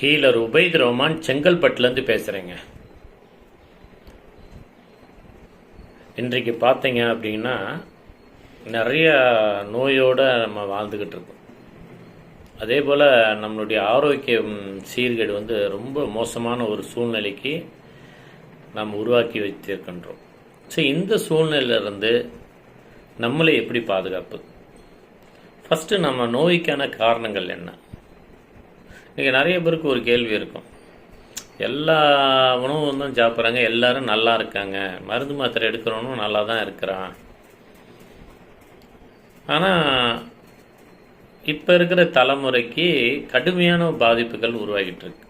Healer Ubaid ரோமான் செங்கல்பட்டுலேருந்து பேசுகிறேங்க இன்றைக்கு பார்த்தீங்க அப்படின்னா நிறைய நோயோடு நம்ம வாழ்ந்துக்கிட்டு இருக்கோம். அதே போல் நம்மளுடைய ஆரோக்கியம் சீர்கேடு வந்து ரொம்ப மோசமான ஒரு சூழ்நிலைக்கு நாம் உருவாக்கி வைத்திருக்கின்றோம். ஸோ இந்த சூழ்நிலையிலிருந்து நம்மளை எப்படி பாதுகாப்பு ஃபஸ்ட்டு நம்ம நோய்க்கான காரணங்கள் என்ன? இங்கே நிறைய பேருக்கு ஒரு கேள்வி இருக்கும். எல்லா உணவும் தான் சாப்பிட்றாங்க எல்லாரும் நல்லா இருக்காங்க. மருந்து மாத்திரை எடுக்கிறவனும் நல்லா தான் இருக்கிறான். ஆனால் இப்போ இருக்கிற தலைமுறைக்கு கடுமையான பாதிப்புகள் உருவாகிட்டு இருக்கு.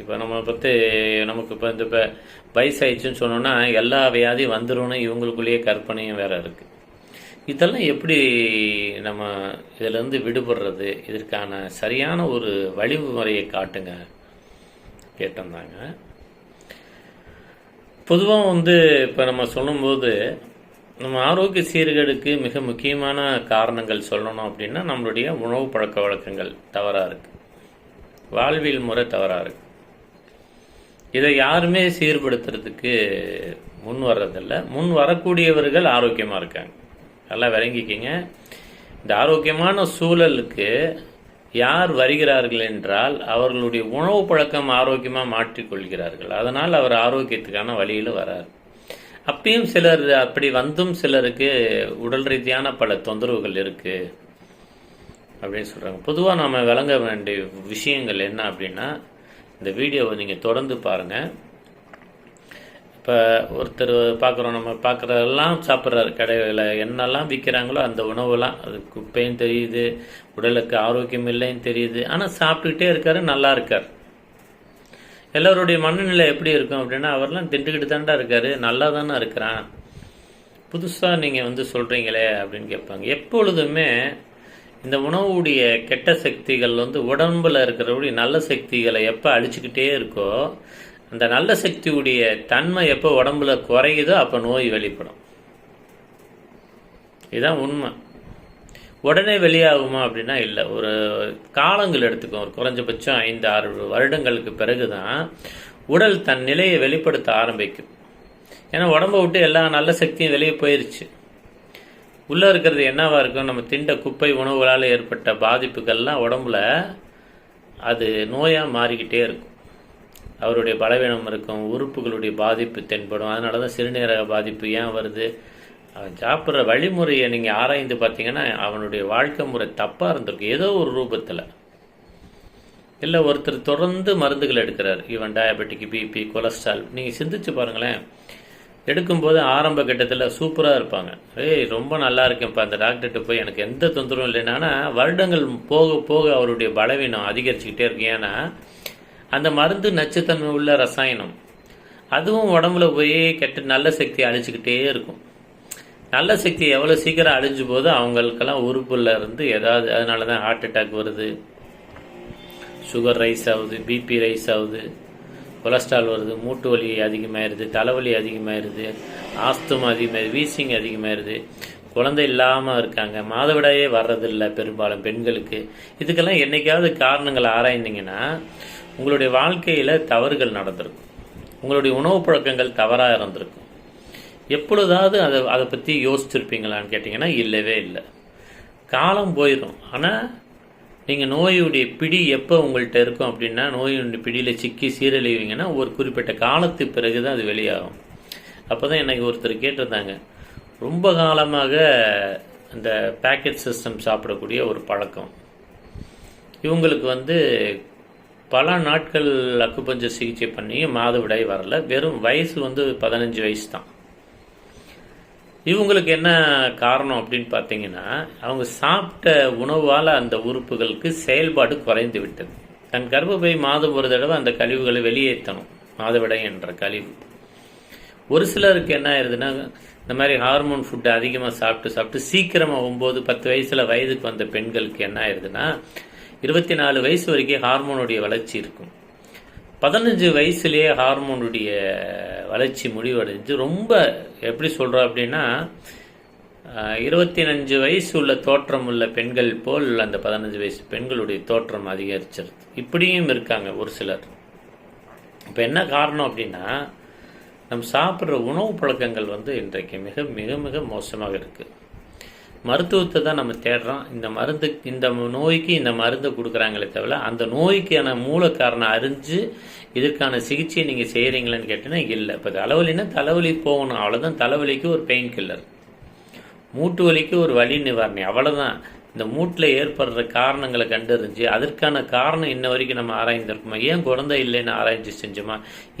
இப்போ நம்ம பற்றி நமக்கு இப்போ இந்த இப்போ வயசாயிடுச்சுன்னு சொன்னோன்னா எல்லா வியாதியும் வந்துடும் இவங்களுக்குள்ளேயே கற்பனையும் வேறு இருக்குது இதெல்லாம் எப்படி நம்ம இதிலேருந்து விடுபடுறது? இதற்கான சரியான ஒரு வழிமுறையை காட்டுங்க கேட்டிருந்தாங்க. பொதுவாக வந்து இப்போ நம்ம சொல்லும்போது நம்ம ஆரோக்கிய சீர்கேடுக்கு மிக முக்கியமான காரணங்கள் சொல்லணும் அப்படின்னா நம்மளுடைய உணவு பழக்க வழக்கங்கள் தவறாக இருக்குது வாழ்வியல் முறை தவறாக இருக்குது இதை யாருமே சீர்படுத்துறதுக்கு முன் வர்றதில்லை. முன் வரக்கூடியவர்கள் ஆரோக்கியமாக இருக்காங்க. நல்லா விளங்கிக்கிங்க. இந்த ஆரோக்கியமான சூழலுக்கு யார் வருகிறார்கள் என்றால் அவர்களுடைய உணவு பழக்கம் ஆரோக்கியமாக மாற்றிக்கொள்கிறார்கள். அதனால் அவர் ஆரோக்கியத்துக்கான வழியில் வரார். அப்பயும் சிலர் அப்படி வந்தும் சிலருக்கு உடல் ரீதியான பல தொந்தரவுகள் இருக்குது அப்படின்னு சொல்கிறாங்க பொதுவாக நம்ம விளங்க வேண்டிய விஷயங்கள் என்ன அப்படின்னா இந்த வீடியோவை நீங்கள் தொடர்ந்து பாருங்கள் இப்போ ஒருத்தர் பார்க்குறோம் நம்ம பார்க்குறதெல்லாம் சாப்பிட்றாரு. கடையில் என்னெல்லாம் விற்கிறாங்களோ அந்த உணவுலாம் அது குப்பையும் தெரியுது உடலுக்கு ஆரோக்கியம் இல்லைன்னு தெரியுது. ஆனால் சாப்பிட்டுக்கிட்டே இருக்காரு நல்லா இருக்கார். எல்லோருடைய மனநிலை எப்படி இருக்கும் அப்படின்னா அவர்லாம் திண்டுக்கிட்டு தாண்டா இருக்காரு நல்லா தானே இருக்கிறான். புதுசாக நீங்கள் வந்து சொல்கிறீங்களே அப்படின்னு கேட்பாங்க. எப்பொழுதுமே இந்த உணவுடைய கெட்ட சக்திகள் வந்து உடம்பில் இருக்கிறபடி நல்ல சக்திகளை எப்போ அழிச்சுக்கிட்டே இருக்கோ அந்த நல்ல சக்தியுடைய தன்மை எப்போ உடம்புல குறையுதோ அப்போ நோய் வெளிப்படும். இதுதான் உண்மை. உடனே வெளியாகுமா அப்படின்னா இல்லை. ஒரு காலங்கள் எடுத்துக்கும் ஒரு குறைஞ்சபட்சம் ஐந்து ஆறு வருடங்களுக்கு பிறகு தான் உடல் தன் நிலையை வெளிப்படுத்த ஆரம்பிக்கும். ஏன்னா உடம்பை விட்டு எல்லா நல்ல சக்தியும் வெளியே போயிருச்சு. உள்ளே இருக்கிறது என்னவாக இருக்கும்? நம்ம திண்ட குப்பை உணவுகளால் ஏற்பட்ட பாதிப்புகள்லாம் உடம்புல அது நோயாக மாறிக்கிட்டே இருக்கும். அவருடைய பலவீனம் இருக்கும் உறுப்புகளுடைய பாதிப்பு தென்படும். அதனால தான் சிறுநீரக பாதிப்பு ஏன் வருது? அவன் சாப்பிட்ற வழிமுறையை நீங்கள் ஆராய்ந்து பார்த்தீங்கன்னா அவனுடைய வாழ்க்கை முறை தப்பாக இருந்திருக்கும் ஏதோ ஒரு ரூபத்தில். இல்லை ஒருத்தர் தொடர்ந்து மருந்துகள் எடுக்கிறார். Even diabetic BP cholesterol. நீங்கள் சிந்திச்சு பாருங்களேன். எடுக்கும்போது ஆரம்ப கட்டத்தில் சூப்பராக இருப்பாங்க. ஏய் ரொம்ப நல்லா இருக்கேன்ப்பா அந்த டாக்டர்கிட்ட போய் எனக்கு எந்த தொந்தரவும் இல்லைன்னா. வருடங்கள் போக போக அவருடைய பலவீனம் அதிகரிச்சுக்கிட்டே இருக்கு. ஏன்னா அந்த மருந்து நச்சுத்தன்மை உள்ள ரசாயனம். அதுவும் உடம்புல போய் கெட்ட நல்ல சக்தியை அழிச்சுக்கிட்டே இருக்கும். நல்ல சக்தி எவ்வளோ சீக்கிரம் அழிஞ்சு போதோ அவங்களுக்கெல்லாம் உறுப்புல இருந்து ஏதாவது அதனால தான் ஹார்ட் அட்டாக் வருது. சுகர் ரைஸ் ஆகுது பிபி ரைஸ் ஆகுது. கொலஸ்ட்ரால் வருது மூட்டு வலி அதிகமாயிருது தலைவலி அதிகமாயிருது ஆஸ்தும் அதிகமாயிருது வீசிங் அதிகமாயிருது. குழந்தை இல்லாமல் இருக்காங்க. மாதவிடாயே வர்றதில்லை பெரும்பாலும் பெண்களுக்கு. இதுக்கெல்லாம் என்னைக்காவது காரணங்களை ஆராய்ந்தீங்கன்னா உங்களுடைய வாழ்க்கையில் தவறுகள் நடந்திருக்கும். உங்களுடைய உணவு பழக்கங்கள் தவறாக இருந்திருக்கும். எப்பொழுதாவது அதை அதை பற்றி யோசிச்சிருப்பீங்களான்னு கேட்டிங்கன்னா இல்லவே இல்லை. காலம் போயிடும். ஆனால் நீங்கள் நோயுடைய பிடி எப்போ உங்கள்கிட்ட இருக்கும் அப்படின்னா நோயுடைய பிடியில் சிக்கி சீரழிவீங்கன்னா ஒரு குறிப்பிட்ட காலத்துக்கு பிறகு தான் அது வெளியாகும். அப்போ தான் எனக்கு ஒருத்தர் கேட்டிருந்தாங்க. ரொம்ப காலமாக இந்த பேக்கெட் சிஸ்டம் சாப்பிடக்கூடிய ஒரு பழக்கம். இவங்களுக்கு வந்து பல நாட்கள் அக்குப்பஞ்சர் சிகிச்சை பண்ணி மாதவிடாய் வரல. வெறும் வயசு வந்து பதினஞ்சு வயசு தான் இவங்களுக்கு என்ன காரணம் அப்படின்னு பார்த்தீங்கன்னா அவங்க சாப்பிட்ட உணவால் அந்த உறுப்புகளுக்கு செயல்பாடு குறைந்து விட்டது. தன் கர்ப்பப்பை மாதம் ஒரு தடவை அந்த கழிவுகளை வெளியேற்றணும். மாதவிடை என்ற கழிவு. ஒரு சிலருக்கு என்ன ஆயிருதுன்னா இந்த மாதிரி ஹார்மோன் ஃபுட்டு அதிகமாக சாப்பிட்டு சாப்பிட்டு சீக்கிரமாக ஒம்பது பத்து வயசில் வயதுக்கு வந்த பெண்களுக்கு என்ன ஆயிருதுன்னா இருபத்தி நாலு வயசு வரைக்கும் ஹார்மோனுடைய வளர்ச்சி இருக்கும். பதினஞ்சு வயசுலேயே ஹார்மோனுடைய வளர்ச்சி முடிவடைஞ்சு ரொம்ப எப்படி சொல்கிறோம் அப்படின்னா இருபத்தி அஞ்சு வயசு உள்ள தோற்றம் உள்ள பெண்கள் போல் அந்த பதினஞ்சு வயசு பெண்களுடைய தோற்றம் அதிகரிச்சிருது. இப்படியும் இருக்காங்க ஒரு சிலர். இப்போ என்ன காரணம் அப்படின்னா நம்ம சாப்பிட்ற உணவு பழக்கங்கள் வந்து இன்றைக்கு மிக மிக மிக மோசமாக இருக்குது மருத்துவத்தை தான் நம்ம தேடுறோம். இந்த மருந்து இந்த நோய்க்கு இந்த மருந்தை கொடுக்குறாங்களே தவிர அந்த நோய்க்கான மூல காரணம் அறிஞ்சு இதற்கான சிகிச்சையை நீங்கள் செய்கிறீங்களான்னு கேட்டீங்கன்னா இல்லை. இப்போ தலைவலின்னா தலைவலி போகணும். அவ்வளோதான் தலைவலிக்கு ஒரு பெயின் கில்லர் மூட்டு வலிக்கு ஒரு வலி நிவாரணி. அவ்வளோதான் இந்த மூட்டில் ஏற்படுற காரணங்களை கண்டறிஞ்சு அதற்கான காரணம் இன்ன வரைக்கும் நம்ம ஆராய்ந்திருக்குமா? ஏன் குழந்தை இல்லைன்னு ஆராய்ச்சி செஞ்சோமா?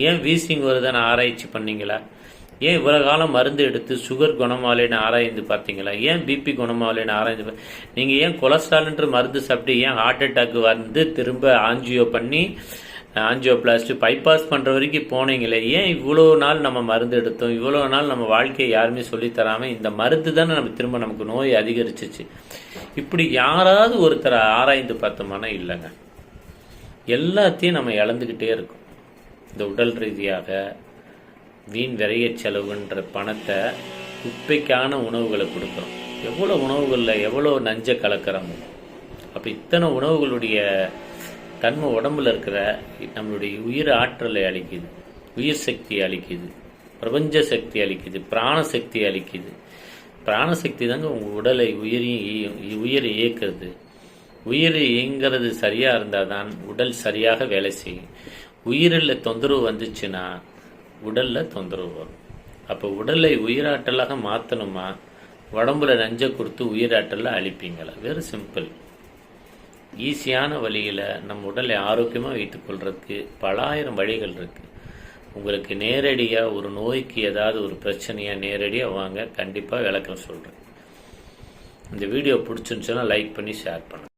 ஏன் வீசிங் வருதுன்னு ஆராய்ச்சி பண்ணீங்களா? ஏன் இவ்வளோ காலம் மருந்து எடுத்து சுகர் குணமாலேன்னு ஆராய்ந்து பார்த்தீங்களா? ஏன் பிபி குணமாலேன்னு ஆராய்ந்து நீங்கள் ஏன் கொலஸ்ட்ரால்ன்ற மருந்து சாப்பிட்டு ஏன் ஹார்ட் அட்டாக் வந்து திரும்ப ஆஞ்சியோ பண்ணி ஆஞ்சியோ ஆஞ்சியோபிளாஸ்ட் பைபாஸ் பண்ணுற வரைக்கும் போனீங்களே? ஏன் இவ்வளோ நாள் நம்ம மருந்து எடுத்தோம்? இவ்வளோ நாள் நம்ம வாழ்க்கையை யாருமே சொல்லித்தராமல் இந்த மருந்து தானே நம்ம திரும்ப நமக்கு நோய் அதிகரிச்சிச்சு. இப்படி யாராவது ஒருத்தரை ஆராய்ந்து பார்த்தோம்னா இல்லைங்க. எல்லாத்தையும் நம்ம இழந்துக்கிட்டே இருக்கோம். இந்த உடல் ரீதியாக வீண் விரைய செலவுன்ற பணத்தை குப்பைக்கான உணவுகளை கொடுக்குறோம். எவ்வளோ உணவுகளில் எவ்வளோ நஞ்சை கலக்கிறோமோ. அப்போ இத்தனை உணவுகளுடைய தன்மை உடம்புல இருக்கிற நம்மளுடைய உயிர் ஆற்றலை அளிக்குது உயிர் சக்தியை அளிக்குது பிரபஞ்ச சக்தி அளிக்குது பிராண சக்தி அளிக்குது. பிராணசக்தி தாங்க உங்கள் உடலை உயிரையும் இய- உயிரை இயக்கிறது. உயிர் இயங்கிறது சரியாக இருந்தால் தான் உடல் சரியாக வேலை செய்யும். உயிரில் தொந்தரவு வந்துச்சுன்னா உடலில் தொந்தரவு வரும். அப்போ உடலை உயிராற்றலாக மாற்றணுமா உடம்புல நஞ்சை கொடுத்து உயிராற்றலில் அழிப்பீங்களா? வெரி சிம்பிள் ஈஸியான வழியில் நம்ம உடலை ஆரோக்கியமாக வைத்துக்கொள்றதுக்கு பல ஆயிரம் வழிகள் இருக்குது உங்களுக்கு நேரடியாக ஒரு நோய்க்கு ஏதாவது ஒரு பிரச்சனையாக நேரடியாக வாங்க கண்டிப்பாக விளக்கம் சொல்கிறேன் இந்த வீடியோ பிடிச்சிருந்துச்சுன்னா லைக் பண்ணி ஷேர் பண்ணுங்கள்